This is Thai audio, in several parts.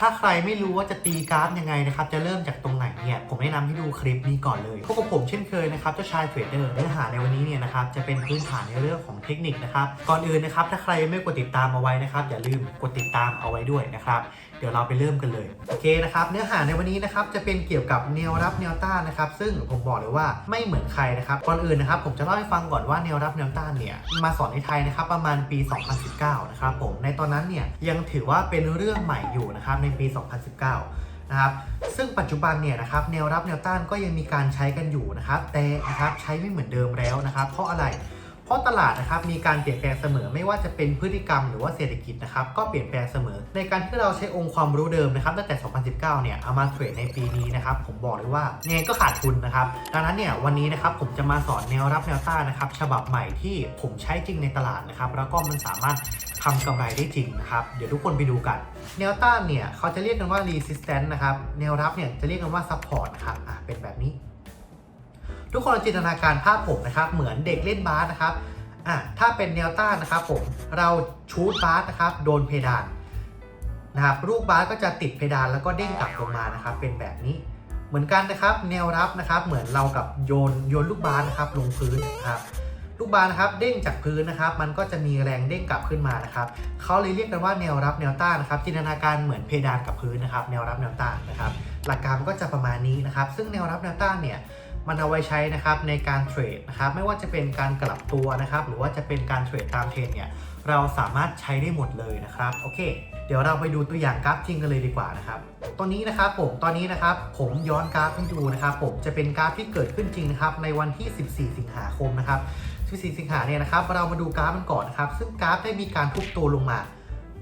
ถ้าใครไม่รู้ว่าจะตีกราฟยังไงนะครับ จะเริ่มจากตรงไหนเนี่ยผมแนะนำให้ดูคลิปนี้ก่อนเลยพบกับผมเช่นเคยนะครับเจ้าชายเทรดเดอร์เนื้อหาในวันนี้เนี่ยนะครับจะเป็นพื้นฐานในเรื่องของเทคนิคนะครับก่อนอื่นนะครับถ้าใครไม่กดติดตามเอาไว้นะครับ อย่าลืมกดติดตามเอาไว้ด้วยนะครับ เดี๋ยวเราไปเริ่มกันเลย โอเคนะครับ เนื้อหาในวันนี้นะครับจะเป็นเกี่ยวกับแนวรับแนวต้านนะครับซึ่งผมบอกเลยว่าไม่เหมือนใครนะครับก่อนอื่นนะครับผมจะเล่าให้ฟังก่อนว่าแนวรับแนวต้านเนี่ยมาสอนในไทยนะครับประมาณปี 2019 นะครับผมในตอนนั้นเนี่ยยังถือว่าเป็นเรื่องใหม่อยู่นะครับในปี 2019นะครับซึ่งปัจจุบันเนี่ยนะครับแนวรับแนวต้านก็ยังมีการใช้กันอยู่นะครับแต่นะครับใช้ไม่เหมือนเดิมแล้วนะครับ เพราะอะไร เพราะตลาดนะครับมีการเปลี่ยนแปลงเสมอไม่ว่าจะเป็นพฤติกรรมหรือว่าเศรษฐกิจนะครับก็เปลี่ยนแปลงเสมอ ในการที่เราใช้องค์ความรู้เดิมนะครับตั้งแต่ 2019 เนี่ยเอามาเทรดในปีนี้นะครับผมบอกเลยว่ายังไงก็ขาดทุนนะครับดังนั้นเนี่ยวันนี้นะครับผมจะมาสอนแนวรับแนวต้านนะครับฉบับใหม่ที่ผมใช้จริงในตลาดนะครับแล้วก็มันสามารถทำกำไรได้จริงนะครับ เดี๋ยวทุกคนไปดูกัน แนวต้านเนี่ยเขาจะเรียกกันว่า resistance นะครับ แนวรับเนี่ยจะเรียกกันว่า support นะครับ อะ เป็นแบบนี้ ทุกคนจินตนาการภาพผมนะครับเหมือนเด็กเล่นบาสนะครับอะถ้าเป็นแนวต้านนะครับผมเราชูดบาสนะครับโดนเพดานนะครับลูกบาสก็จะติดเพดานแล้วก็เด้งกลับลงมานะครับ เป็นแบบนี้เหมือนกันนะครับ แนวรับนะครับ เหมือนเรากับโยนโยนลูกบาสนะครับ ลงพื้นนะครับลูกบาสนะครับเด้งจากพื้นนะครับ มันก็จะมีแรงเด้งกลับขึ้นมานะครับเขาเลยเรียกกันว่าแนวรับแนวต้านนะครับ จินตนาการเหมือนเพดานกับพื้นนะครับ แนวรับแนวต้านนะครับ หลักการก็จะประมาณนี้นะครับ ซึ่งแนวรับแนวต้านเนี่ย มันเอาไว้ใช้นะครับในการเทรดนะครับไม่ว่าจะเป็นการกลับตัวนะครับหรือว่าจะเป็นการเทรดตามเทรนเนี่ยเราสามารถใช้ได้หมดเลยนะครับโอเค เดี๋ยวเราไปดูตัวอย่างกราฟจริงกันเลยดีกว่านะครับตัวนี้นะครับผมตอนนี้นะครับผมย้อนกราฟให้ดูนะครับผมจะเป็นกราฟที่เกิดขึ้นจริงนะครับในวันที่ 14 สิงหาคมนะครับ14 สิงหาเนี่ยนะครับเรามาดูกราฟมันก่อนนะครับซึ่งกราฟได้มีการทุบตัวลงมา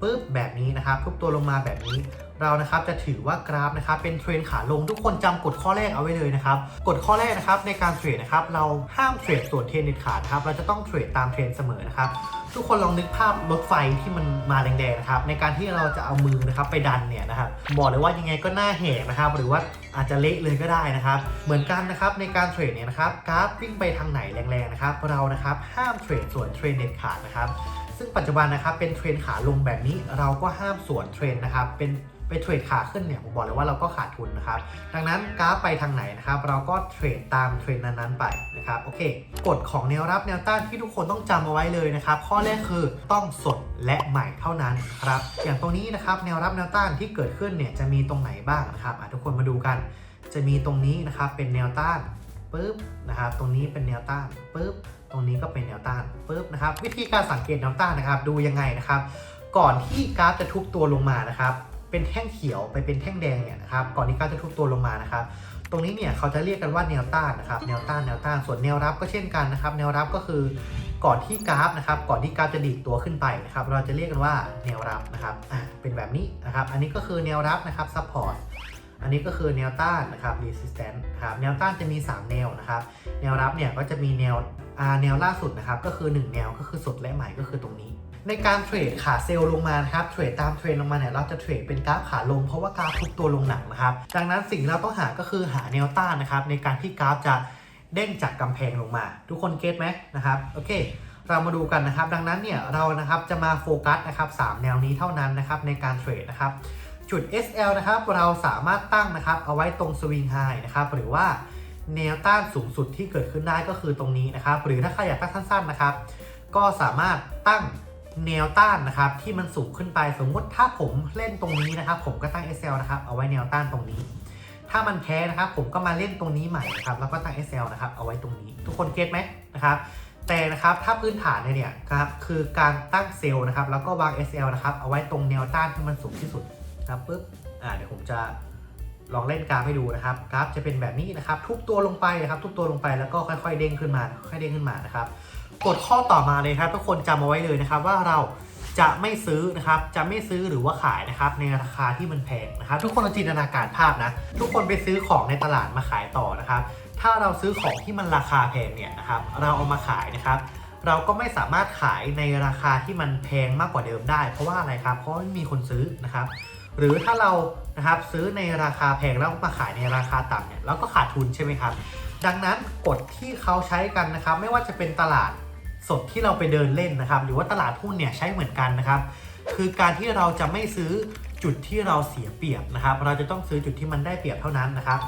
ปุ๊บแบบนี้นะครับทุบตัวลงมาแบบนี้ เรานะครับจะถือว่ากราฟนะครับเป็นเทรนขาลงทุกคนจำกฎข้อแรกเอาไว้เลยนะครับกฎข้อแรกนะครับในการเทรดนะครับเราห้ามเทรดส่วนเทรนเด็ดขาดครับเราจะต้องเทรดตามเทรนเสมอนะครับทุกคนลองนึกภาพรถไฟที่มันมาแดงๆนะครับในการที่เราจะเอามือนะครับไปดันเนี่ยนะครับบอกเลยว่ายังไงก็หน้าแหกนะครับ หรือว่าอาจจะเละเลยก็ได้นะครับ เหมือนกันนะครับในการเทรดเนี่ยนะครับกราฟวิ่งไปทางไหนแรงๆนะครับเรานะครับห้ามเทรดส่วนเทรนเด็ดขาดนะครับซึ่งปัจจุบันนะครับเป็นเทรนขาลงแบบนี้เราก็ห้ามส่วนเทรนนะครับเป็น เทรดขาขึ้นเนี่ยผมบอกเลยว่าเราก็ขาดทุนนะครับ ดังนั้นกราฟไปทางไหนนะครับ เราก็เทรดตามเทรนนั้นๆไปนะครับโอเคกฎของแนวรับแนวต้านที่ทุกคนต้องจำเอาไว้เลยนะครับ ข้อแรกคือต้องสดและใหม่เท่านั้นครับอย่างตรงนี้นะครับแนวรับแนวต้านที่เกิดขึ้นเนี่ยจะมีตรงไหนบ้างนะครับทุกคนมาดูกัน จะมีตรงนี้นะครับเป็นแนวต้านปุ๊บนะครับตรงนี้เป็นแนวต้านปุ๊บตรงนี้ก็เป็นแนวต้านปุ๊บนะครับวิธีการสังเกตแนวต้านนะครับ ดูยังไงนะครับ ก่อนที่กราฟจะทุบตัวลงมานะครับ เป็นแท่งเขียวไปเป็นแท่งแดงเนี่ยนะครับก่อนที่กราฟจะทุบตัวลงมานะครับ ตรงนี้เนี่ยเขาจะเรียกกันว่าแนวต้านนะครับแนวต้านแนวต้านส่วนแนวรับก็เช่นกันนะครับ แนวรับก็คือก่อนที่กราฟนะครับ ก่อนที่กราฟจะดีดตัวขึ้นไปนะครับ เราจะเรียกกันว่าแนวรับนะครับอะเป็นแบบนี้นะครับ อันนี้ก็คือแนวรับนะครับ support อันนี้ก็คือแนวต้านนะครับ resistance ครับแนวต้านจะมี 3 แนวนะครับ แนวรับเนี่ยก็จะมีแนวอ่าแนวล่าสุดนะครับ ก็คือ 1 แนวก็คือสดและใหม่ก็คือตรงนี้ ในการเทรดขาเซลล์ลงมานะครับเทรดตามเทรนลงมาเนี่ยเราจะเทรดเป็นกราฟขาลงเพราะว่ากราฟทุกตัวลงหนักนะครับ ดังนั้นสิ่งเราต้องหาก็คือหาแนวต้านนะครับในการที่กราฟจะเด้งจากกำแพงลงมา ทุกคนเก็ตไหมนะครับโอเค เรามาดูกันนะครับ ดังนั้นเนี่ยเรานะครับจะมาโฟกัสนะครับ3แนวนี้เท่านั้นนะครับในการเทรดนะครับจุด SL นะครับเราสามารถตั้งนะครับเอาไว้ตรงสวิงไฮนะครับหรือว่าแนวต้านสูงสุดที่เกิดขึ้นได้ก็คือตรงนี้นะครับ หรือถ้าใครอยากตั้งสั้นๆนะครับ ก็สามารถตั้ง แนวต้านนะครับที่มันสูงขึ้นไปสมมติถ้าผมเล่นตรงนี้นะครับ ผมก็ตั้ง SL นะครับเอาไว้แนวต้านตรงนี้ ถ้ามันแพ้นะครับ ผมก็มาเล่นตรงนี้ใหม่นะครับแล้วก็ตั้ง SL นะครับเอาไว้ตรงนี้ ทุกคนเก็ตไหมนะครับแต่นะครับถ้าพื้นฐานเนี่ยนะครับคือการตั้งเซลล์นะครับแล้วก็วาง SL นะครับเอาไว้ตรงแนวต้านที่มันสูงที่สุดนะครับปุ๊บอ่าเดี๋ยวผมจะลองเล่นกราฟให้ดูนะครับกราฟจะเป็นแบบนี้นะครับ ทุบตัวลงไปนะครับ ทุบตัวลงไปแล้วก็ค่อย ๆ เด้งขึ้นมาค่อยๆเด้งขึ้นมานะครับ กดข้อต่อมาเลยครับทุกคนจำเอาไว้เลยนะครับ ว่าเราจะไม่ซื้อนะครับ จะไม่ซื้อหรือว่าขายนะครับ ในราคาที่มันแพงนะครับ ทุกคนลองจินตนาการภาพนะ ทุกคนไปซื้อของในตลาดมาขายต่อนะครับ ถ้าเราซื้อของที่มันราคาแพงเนี่ยนะครับ เราเอามาขายนะครับ เราก็ไม่สามารถขายในราคาที่มันแพงมากกว่าเดิมได้ เพราะว่าอะไรครับ เพราะไม่มีคนซื้อนะครับ หรือถ้าเรานะครับซื้อในราคาแพงแล้วมาขายในราคาต่ำเนี่ยเราก็ขาดทุนใช่ไหมครับ ดังนั้นกฎที่เขาใช้กันนะครับ ไม่ว่าจะเป็นตลาด สดที่เราไปเดินเล่นนะครับ หรือว่าตลาดหุ้นเนี่ยใช้เหมือนกันนะครับ คือการที่เราจะไม่ซื้อจุดที่เราเสียเปรียบนะครับ เราจะต้องซื้อจุดที่มันได้เปรียบเท่านั้นนะครับ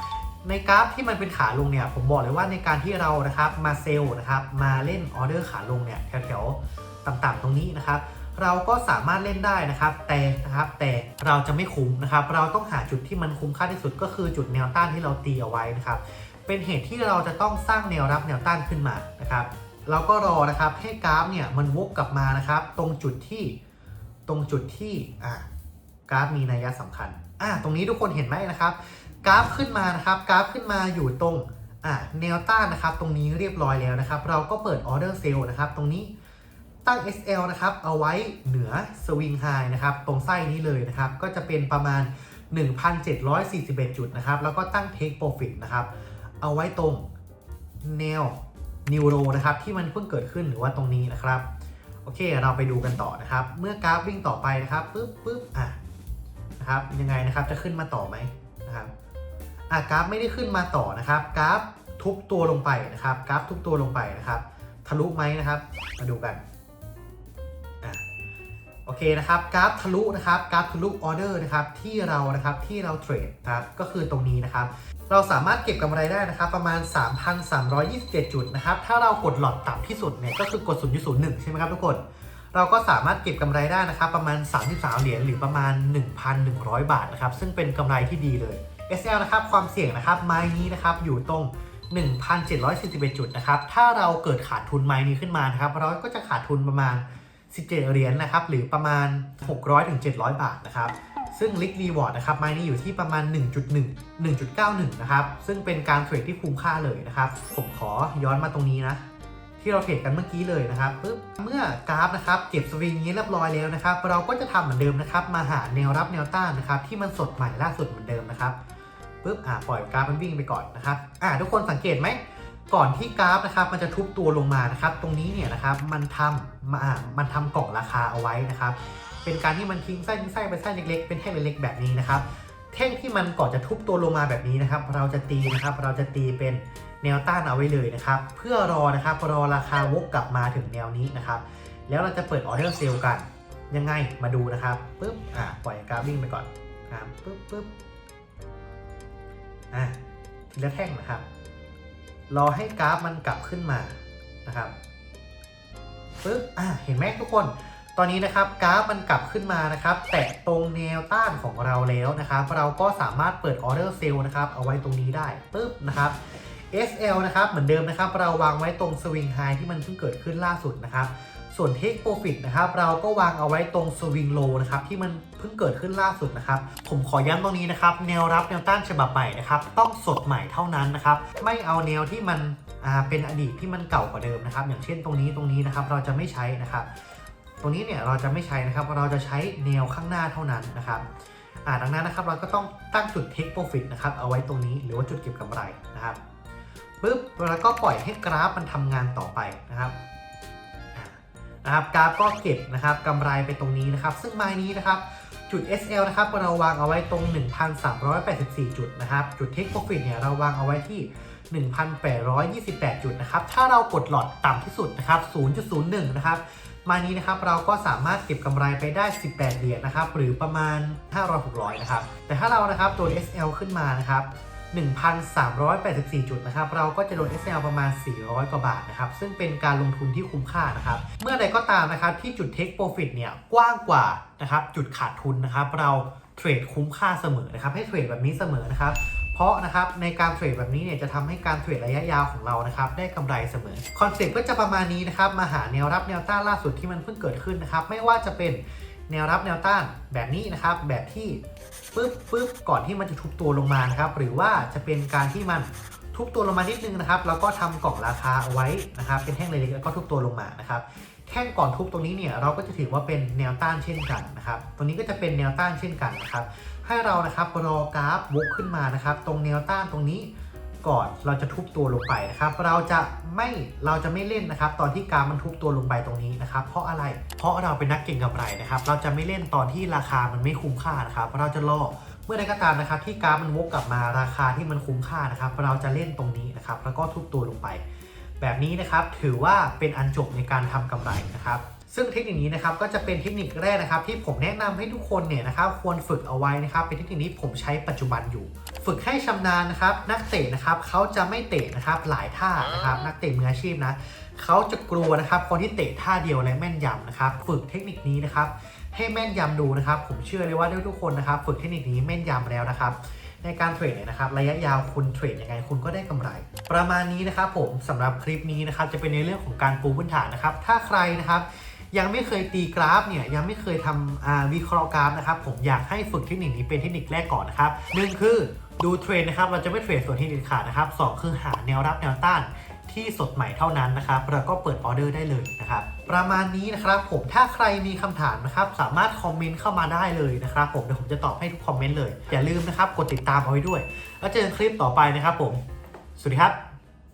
ในกราฟที่มันเป็นขาลงเนี่ย ผมบอกเลยว่าในการที่เรานะครับมาเซลล์นะครับ มาเล่นออเดอร์ขาลงเนี่ยแถวๆต่ำๆตรงนี้นะครับเราก็สามารถเล่นได้นะครับ แต่นะครับแต่เราจะไม่คุ้มนะครับ เราต้องหาจุดที่มันคุ้มค่าที่สุดก็คือจุดแนวต้านที่เราตีเอาไว้นะครับ เป็นเหตุที่เราจะต้องสร้างแนวรับแนวต้านขึ้นมานะครับ เราก็รอนะครับให้กราฟเนี่ยมันวกกลับมานะครับ ตรงจุดที่ตรงจุดที่อ่ากราฟมีนัยสำคัญอ่าตรงนี้ทุกคนเห็นไหมนะครับ กราฟขึ้นมานะครับกราฟขึ้นมาอยู่ตรงอ่าแนวต้านนะครับ ตรงนี้เรียบร้อยแล้วนะครับ เราก็เปิดออเดอร์เซลล์นะครับ ตรงนี้ตั้ง SL นะครับ เอาไว้เหนือสวิงไฮนะครับ ตรงไส้นี้เลยนะครับ ก็จะเป็นประมาณ 1,741 จุดนะครับ แล้วก็ตั้ง Take Profit นะครับ เอาไว้ตรงแนว นิวโรนะครับที่มันเพิ่งเกิดขึ้นหรือว่าตรงนี้นะครับโอเคเราไปดูกันต่อนะครับ เมื่อกราฟวิ่งต่อไปนะครับปึ๊บปึ๊บอะนะครับยังไงนะครับจะขึ้นมาต่อไหมนะครับอะกราฟไม่ได้ขึ้นมาต่อนะครับ กราฟทุบตัวลงไปนะครับ กราฟทุบตัวลงไปนะครับ ทะลุไหมนะครับ มาดูกัน โอเคนะครับกราฟทะลุนะครับกราฟทะลุออเดอร์นะครับที่เรานะครับที่เราเทรดนะครับก็คือตรงนี้นะครับเราสามารถเก็บกำไรได้นะครับประมาณ 3,327 จุดนะครับถ้าเรากดหลอดต่ำที่สุดเนี่ยก็คือกด 0.01 ใช่ไหมครับทุกคน เราก็สามารถเก็บกำไรได้นะครับประมาณ 33 เหรียญหรือประมาณ 1,100 บาทนะครับซึ่งเป็นกำไรที่ดีเลย SL นะครับความเสี่ยงนะครับไม้นี้นะครับอยู่ตรง1,741 จุดนะครับถ้าเราเกิดขาดทุนไม้นี้ขึ้นมานะครับเราก็จะขาดทุนประมาณ 17 เหรียญนะครับ หรือประมาณ 600-700 บาทนะครับ ซึ่งลิกรีวอร์ดนะครับไม้นี้อยู่ที่ประมาณ 1.1 1.91 นะครับ ซึ่งเป็นการเทรดที่คุ้มค่าเลยนะครับ ผมขอย้อนมาตรงนี้นะ ที่เราเทรดกันเมื่อกี้เลยนะครับปึ๊บเมื่อกราฟนะครับเก็บสวิงนี้เรียบร้อยแล้วนะครับ เราก็จะทำเหมือนเดิมนะครับ มาหาแนวรับแนวต้านนะครับ ที่มันสดใหม่ล่าสุดเหมือนเดิมนะครับปึ๊บอ่าปล่อยกราฟมันวิ่งไปก่อนนะครับอ่าทุกคนสังเกตไหม ก่อนที่กราฟนะครับมันจะทุบตัวลงมานะครับ ตรงนี้เนี่ยนะครับมันทำมามันทำเกล่องราคาเอาไว้นะครับ เป็นการที่มันทิ้งไส้ทิ้งไส้ไปไส้เล็กๆเป็นแท่งเล็กๆแบบนี้นะครับ แท่งที่มันก่อนจะทุบตัวลงมาแบบนี้นะครับ เราจะตีนะครับ เราจะตีเป็นแนวต้านเอาไว้เลยนะครับ เพื่อรอนะครับรอราคาวกกลับมาถึงแนวนี้นะครับ แล้วเราจะเปิดออเดอร์เซลล์กันยังไงมาดูนะครับปุ๊บอ่าปล่อยกราฟวิ่งไปก่อนครับปุ๊บปุ๊บอะทีละแท่งนะครับ รอให้กราฟมันกลับขึ้นมานะครับปึ๊บอะเห็นไหมทุกคน ตอนนี้นะครับกราฟมันกลับขึ้นมานะครับ แตะตรงแนวต้านของเราแล้วนะครับ เราก็สามารถเปิดออเดอร์เซลล์นะครับ เอาไว้ตรงนี้ได้ปึ๊บนะครับ SL นะครับเหมือนเดิมนะครับ เราวางไว้ตรงสวิงไฮที่มันเพิ่งเกิดขึ้นล่าสุดนะครับ ส่วน Take Profit นะครับเราก็วางเอาไว้ตรงสวิงโลนะครับที่มันเพิ่งเกิดขึ้นล่าสุดนะครับผมขอย้ำตรงนี้นะครับแนวรับแนวต้านฉบับใหม่นะครับต้องสดใหม่เท่านั้นนะครับไม่เอาแนวที่มันเป็นอดีตที่มันเก่ากว่าเดิมนะครับอย่างเช่นตรงนี้ตรงนี้นะครับเราจะไม่ใช้นะครับตรงนี้เนี่ยเราจะไม่ใช้นะครับเราจะใช้แนวข้างหน้าเท่านั้นนะครับดังนั้นนะครับเราก็ต้องตั้งจุด take profit นะครับเอาไว้ตรงนี้หรือว่าจุดเก็บกำไรนะครับปึ๊บแล้วก็ปล่อยให้กราฟมันทำงานต่อไปนะครับ นะครับกราฟก็เก็บนะครับกำไรไปตรงนี้นะครับ ซึ่งไม้นี้นะครับจุด SL นะครับเราวางเอาไว้ตรง 1,384 จุดนะครับ จุด take profit เนี่ยเราวางเอาไว้ที่ 1,828 จุดนะครับ ถ้าเรากดหลอดต่ำที่สุดนะครับ 0.01 นะครับ มานี้นะครับเราก็สามารถเก็บกำไรไปได้ 18 เหรียญนะครับ หรือประมาณ 500-600 นะครับ แต่ถ้าเรานะครับตัว SL ขึ้นมานะครับ 1,384 จุดนะครับ เราก็จะโดน SL ประมาณ 400 กว่าบาทนะครับ ซึ่งเป็นการลงทุนที่คุ้มค่านะครับ เมื่อใดก็ตามนะครับที่จุด Take Profit เนี่ยกว้างกว่านะครับจุดขาดทุนนะครับ เราเทรดคุ้มค่าเสมอนะครับ ให้เทรดแบบนี้เสมอนะครับ เพราะนะครับในการเทรดแบบนี้เนี่ยจะทำให้การเทรดระยะยาวของเรานะครับได้กำไรเสมอ คอนเซ็ปต์ก็จะประมาณนี้นะครับ มาหาแนวรับแนวต้านล่าสุดที่มันเพิ่งเกิดขึ้นนะครับ ไม่ว่าจะเป็น แนวรับแนวต้านแบบนี้นะครับ แบบที่ปึ๊บปึ๊บก่อนที่มันจะทุบตัวลงมานะครับ หรือว่าจะเป็นการที่มันทุบตัวลงมานิดนึงนะครับ แล้วก็ทำกล่องราคาเอาไว้นะครับ เป็นแท่งเล็กๆแล้วก็ทุบตัวลงมานะครับแท่งก่อนทุบตรงนี้เนี่ยเราก็จะถือว่าเป็นแนวต้านเช่นกันนะครับตรงนี้ก็จะเป็นแนวต้านเช่นกันนะครับ ให้เรานะครับรอกราฟวกขึ้นมานะครับ ตรงแนวต้านตรงนี้ ก่อนเราจะทุบตัวลงไปนะครับ เราจะไม่เราจะไม่เล่นนะครับ ตอนที่กราฟมันทุบตัวลงไปตรงนี้นะครับ เพราะอะไร เพราะเราเป็นนักเก็งกำไรนะครับ เราจะไม่เล่นตอนที่ราคามันไม่คุ้มค่านะครับ เราจะรอเมื่อใดก็ตามนะครับ ที่กราฟมันวกกลับมาราคาที่มันคุ้มค่านะครับ เราจะเล่นตรงนี้นะครับ แล้วก็ทุบตัวลงไป แบบนี้นะครับถือว่าเป็นอันจบในการทำกำไรนะครับซึ่งเทคนิคนี้นะครับก็จะเป็นเทคนิคแรกนะครับ ที่ผมแนะนำให้ทุกคนเนี่ยนะครับควรฝึกเอาไว้นะครับ เป็นเทคนิคนี้ผมใช้ปัจจุบันอยู่ ฝึกให้ชำนาญนะครับ นักเตะนะครับเขาจะไม่เตะนะครับหลายท่านะครับ นักเตะมืออาชีพนะเขาจะกลัวนะครับ คนที่เตะท่าเดียวและแม่นยำนะครับ ฝึกเทคนิคนี้นะครับ ให้แม่นยำดูนะครับ ผมเชื่อเลยว่าทุกคนนะครับ ฝึกเทคนิคนี้แม่นยำแล้วนะครับในการเทรดเนี่ยนะครับระยะยาวคุณเทรดยังไงคุณก็ได้กำไร ประมาณนี้นะครับผมสำหรับคลิปนี้นะครับจะเป็นในเรื่องของการปูพื้นฐานนะครับ ถ้าใครนะครับ ยังไม่เคยตีกราฟเนี่ยยังไม่เคยทำวิเคราะห์กราฟนะครับผมอยากให้ฝึกเทคนิคนี้เป็นเทคนิคแรกก่อนนะครับหนึ่งคือดูเทรนนะครับเราจะไม่เทรดส่วนที่เด็ดขาดนะครับสองคือหาแนวรับแนวต้านที่สดใหม่เท่านั้นนะครับแล้วก็เปิดออเดอร์ได้เลยนะครับ ประมาณนี้นะครับผมถ้าใครมีคำถามนะครับ สามารถคอมเมนต์เข้ามาได้เลยนะครับผมเดี๋ยวผมจะตอบให้ทุกคอมเมนต์เลย อย่าลืมนะครับ กดติดตามเอาไว้ด้วย แล้วเจอกันคลิปต่อไปนะครับผม สวัสดีครับ